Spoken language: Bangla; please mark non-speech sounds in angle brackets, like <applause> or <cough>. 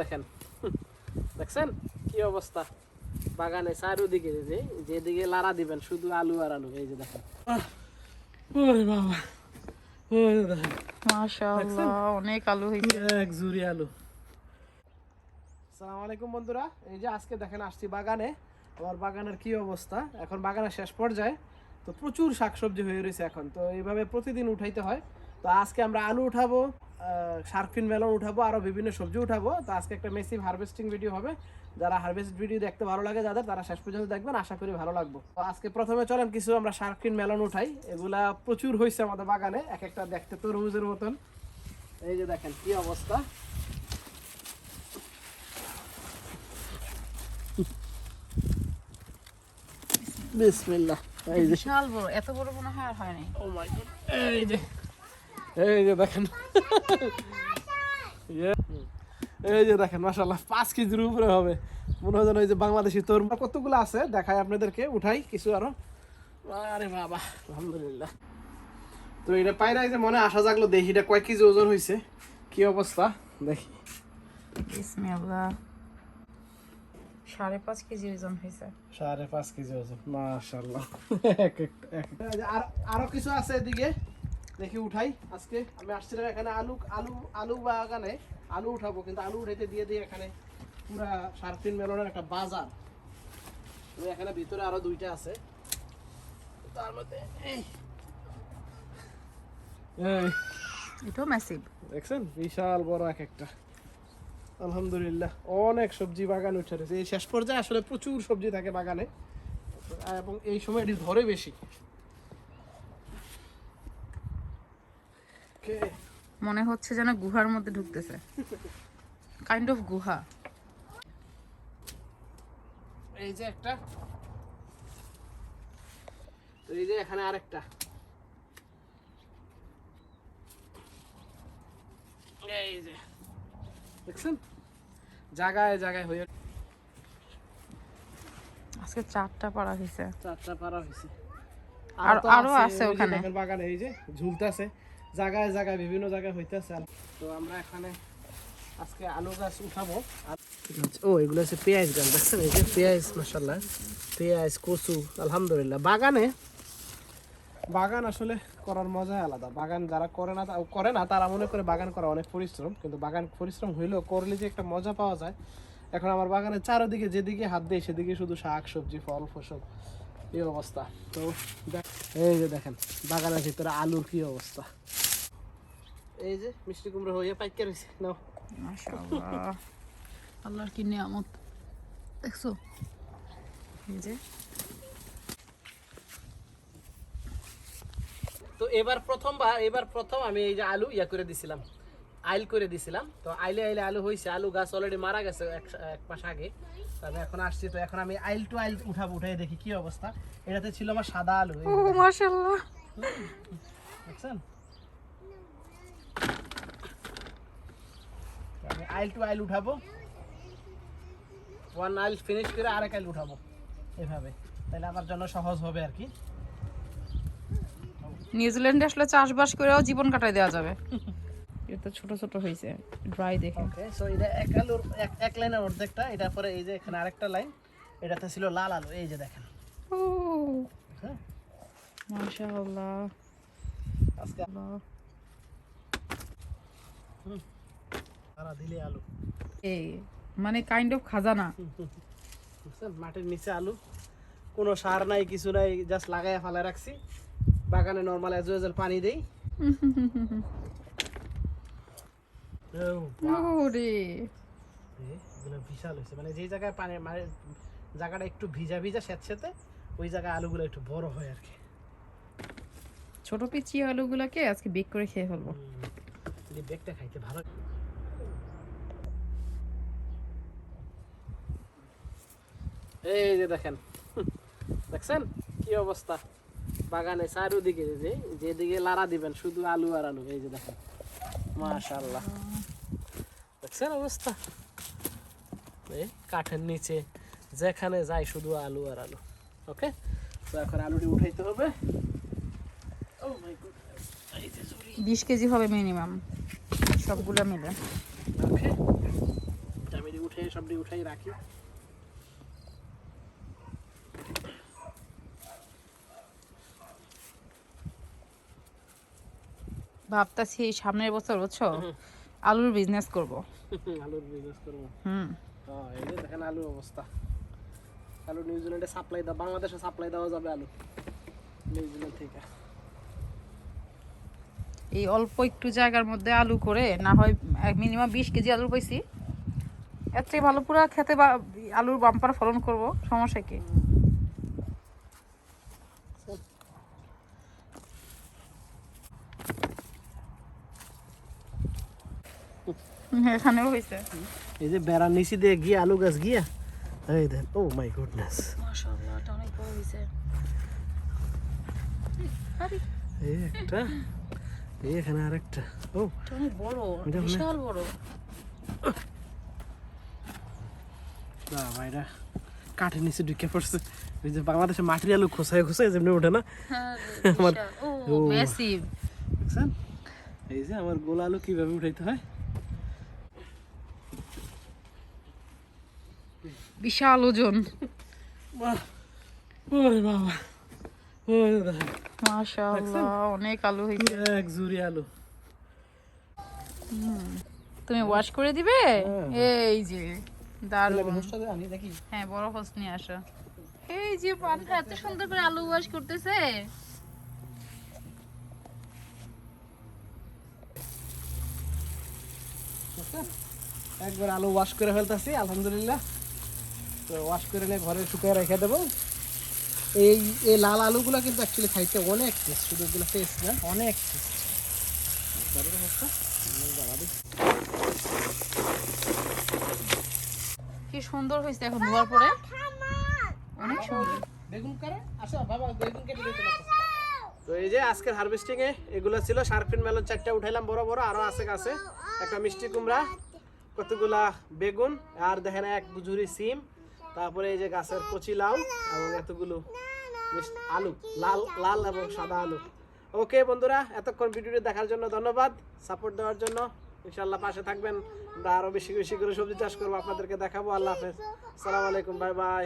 দেখেন। <laughs> দেখছেন? কি অবস্থা? বাগানে চারিদিকে যে যেদিকে লারা দিবেন শুধু আলু আর আলু। এই যে দেখেন। ওরে বাবা। ওরে দেখেন। মাশাআল্লাহ অনেক আলু হয়েছে এক জুড়ি আলু। আসসালামু আলাইকুম বন্ধুরা। এই যে আজকে দেখেন আসছি বাগানে। আমার বাগানের কি অবস্থা? এখন বাগানের শেষ পর্যায়ে। তো প্রচুর শাকসবজি হয়ে রয়েছে এখন। তো এইভাবে প্রতিদিন উঠাইতে হয়। তো আজকে আমরা আলু উঠাবো। শার্কফিন মেলন উঠাবো আরও বিভিন্ন সবজি উঠাবো। তো আজকে একটা মেসিভ হারভেস্টিং ভিডিও হবে। যারা হারভেস্ট ভিডিও দেখতে ভালো লাগে যাদের তারা শেষ পর্যন্ত দেখবেন আশা করি ভালো লাগবো। তো আজকে প্রথমে চলেন কিছু আমরা শার্কফিন মেলন উঠাই। এগুলা প্রচুর হয়েছে আমাদের বাগানে এক একটা দেখতে তরমুজের মতন। এই যে দেখেন কি অবস্থা। বিসমিল্লাহ। এই যে বিশাল বড় এত বড় মনে হয় আর হয় নাই। ও মাই গড এই যে এই যে দেখেন। Yeah. এই যে দেখেন মাশাআল্লাহ পাঁচ কেজির উপরে হবে। মনে হয় যেন এই যে বাংলাদেশি তোর কতগুলো আছে? দেখাই আপনাদেরকে উঠাই কিছু আরও। আরে বাবা আলহামদুলিল্লাহ। তো এটা পায়রা যে মনে আসা জাগলো দেখি এটা কয় কেজি ওজন হয়েছে কি অবস্থা? দেখি। সাড়ে পাঁচ কেজি ওজন হয়েছে সাড়ে পাঁচ কেজি ওজন মাশাল্লাহ আরও কিছু আছে এদিকে? দেখি উঠাই আজকে আমি আসছিলাম এখানে আলু আলু আলু বাগানে আলু উঠাবো কিন্তু আলু উঠাইতে দিয়ে দিই এখানে পুরা সার্ফিন মেলনের একটা বাজার। এখানে ভিতরে আরও দুইটা আছে। তার মধ্যে এই। এই। এটাও ম্যাসিভ দেখছেন? বিশাল বড় এক একটা। আলহামদুলিল্লাহ অনেক সবজি বাগান উঠে রয়েছে। এই শেষ পর্যায়ে আসলে প্রচুর সবজি থাকে বাগানে। এবং এই সময় এটি ধরে বেশি। মনে হচ্ছে যেন গুহার মধ্যে ঢুকতেছে। কাইন্ড অফ গুহা। এই যে একটা। এই যে এখানে আরেকটা। এই যে। দেখছেন? জায়গায় জায়গায় হয়ে আজকে চারটা পাড়া হয়েছে। চারটা পারা হয়েছে। আর- আরও আছে ওখানে। বাগানে এই যে ঝুলতেছে। জায়গায় জায়গায় বিভিন্ন জায়গায় হইতেছে তো আমরা এখানে আজকে আলু গাছ উঠাবো। ও এগুলো হচ্ছে পেঁয়াজ গাছ দেখছেন? এই যে পেঁয়াজ মাসাল্লাহ পেঁয়াজ কচু আলহামদুলিল্লাহ। বাগানে বাগান আসলে করার মজাই আলাদা। বাগান যারা করে না তা- করে না তারা মনে করে বাগান করা অনেক পরিশ্রম। কিন্তু বাগান পরিশ্রম হইলেও করলে যে একটা মজা পাওয়া যায়। এখন আমার বাগানের চারিদিকে যেদিকে হাত দেয় সেদিকে শুধু শাক সবজি ফল ফসল। এই অবস্থা। তো দেখ- এই যে দেখেন বাগানের ভিতরে আলুর কি অবস্থা। এই যে মিষ্টি কুমড়ো হয়ে পাইকে রয়েছে নাও। মাশাআল্লাহ। <laughs> আল্লাহর কি নিয়ামত। দেখছ? এই যে। তো এবার প্রথমবার এবার প্রথম আমি এই যে আলু ইয়া করে দিছিলাম। আইল করে দিছিলাম। তো আইলে আইলে আলু হয়েছে আলু গাছ অলরেডি মারা গেছে এক এক মাস আগে। তো আমি এখন আসছি। তো এখন আমি আইল টু আইল উঠাবো উঠাই দেখি কি অবস্থা। এটাতে ছিল আমার সাদা আলু। ও মাশাআল্লাহ। দেখছেন তো আমি আইল টু আইল উঠাবো। ওয়ান আইল ফিনিশ করে আরেক আইল উঠাবো। এভাবে। তাহলে আমার জন্য সহজ হবে আর কি। নিউজিল্যান্ডে আসলে চাষবাস করেও জীবন কাটাই দেওয়া যাবে। <laughs> এটা ছোট ছোট হয়েছে ড্রাই দেখে। ওকে সো এটা এক আলুর এক এক লাইনের অর্ধেকটা। এটা পরে এই যে এখানে আরেকটা লাইন। এটাতে ছিল লাল আলু। এই যে দেখেন। ও হ্যাঁ। মাশাআল্লাহ। আজকে সারা দিলে আলু। এই মানে কাইন্ড অফ খাজানা। মাটির নিচে আলু। কোনো সার নাই কিছু নাই জাস্ট লাগাইয়া ফালাই রাখছি। বাগানে নর্মাল এজ পানি দেই। এগুলো বিশাল হয়েছে। মানে যেই জায়গায় পানি মানে জায়গাটা একটু ভিজা ভিজা স্যাঁতস্যাঁতে ওই জায়গায় আলুগুলো একটু বড় হয় আর কি। ছোট পিচি আলুগুলোকে আজকে বেক করে খেয়ে ফেলব। বেগটা খাইতে ভালো এই যে দেখেন <laughs> দেখছেন? কি অবস্থা? বাগানে চারিদিকে যে যেদিকে লারা দিবেন শুধু আলু আর আলু। এই যে দেখেন মাশাআল্লাহ। দেখছেন অবস্থা? এই কাঠের নিচে যেখানে যাই শুধু আলু আর আলু ওকে? তো এখন আলুটি উঠাইতে হবে। ও মাই গড এই যে ঝুড়ি বিশ কেজি হবে মিনিমাম সবগুলো মিলে। ওকে আমি উঠে সবটি উঠাই রাখি। ভাবতাছি সামনের বছর বুঝছ? আলুর বিজনেস করব। <laughs> আলুর বিজনেস করব। হুম। হ্যাঁ এই যে দেখেন আলুর অবস্থা। আলু নিউজিল্যান্ডে সাপ্লাই দেওয়া বাংলাদেশে সাপ্লাই দেওয়া যাবে আলু। নিউজিল্যান্ড থেকে। এই অল্প একটু জায়গার মধ্যে আলু করে না হয় মিনিমাম বিশ কেজি আলু পাইছি। এর থেকে ভালো পুরা খেতে বা আলুর বাম্পার ফলন করব সমস্যা কি? এখানেও হয়েছে এই যে বেড়ার নিচে দিয়ে গিয়ে আলু গাছ গিয়া এই দেন ও মাই গুডনেস মাশাআল্লাহ এটা অনেক বড় হয়েছে এই একটা এই এখানে আরেকটা ও অনেক বড় বিশাল বড়। না ভাইরা কাঠের নিচে ঢুকে পড়ছে। ওই যে বাংলাদেশে মাটির আলু খোসায় খোসায় যেমনি ওঠে না? আমার- ও ও। ম্যাসিভ দেখছেন? এই যে আমার গোল আলু কীভাবে উঠাইতে হয়? বিশাল ওজন। ওরে বাবা ওরে দেখেন, মাশাআল্লাহ অনেক আলু হয়েছে। এক ঝুড়ি আলু। তুমি ওয়াশ করে দিবে? হ্যাঁ। এই যে দারুণ। হ্যাঁ বড় হোস নিয়ে আসো। এই যে পানটা এত সুন্দর করে আলু ওয়াশ করতেছে। একবার আলু ওয়াশ করে ফেলতেছি আলহামদুলিল্লাহ। তো ওয়াশ করে নিয়ে ঘরে শুকিয়ে রেখে দেবো। এই এই লাল আলুগুলো কিন্তু অ্যাকচুয়ালি খাইতে অনেক টেস্ট শুধু এগুলো টেস্ট না অনেক টেস্ট কি সুন্দর হয়েছে এখন ধোয়ার পরে। অনেক সুন্দর। বেগুন করে? আসো বাবা বেগুন কেটে দিতে তো এই যে আজকের হারভেস্টিং এ এগুলো ছিল শার্পিন মেলন চারটা উঠাইলাম বড় বড় আরও আছে কাছে একটা মিষ্টি কুমড়া কতগুলা বেগুন আর দেখেন এক বুঝুরি সিম। তারপরে এই যে গাছের কচি লাউ এবং এতগুলো আলু, লাল লাল এবং সাদা আলু। ওকে বন্ধুরা, এতক্ষণ ভিডিওটি দেখার জন্য ধন্যবাদ। সাপোর্ট দেওয়ার জন্য ইনশাল্লাহ পাশে থাকবেন। আমরা আরও বেশি বেশি করে সবজি চাষ করব, আপনাদেরকে দেখাবো। আল্লাহ হাফেজ। সালাম আলাইকুম, বাই বাই।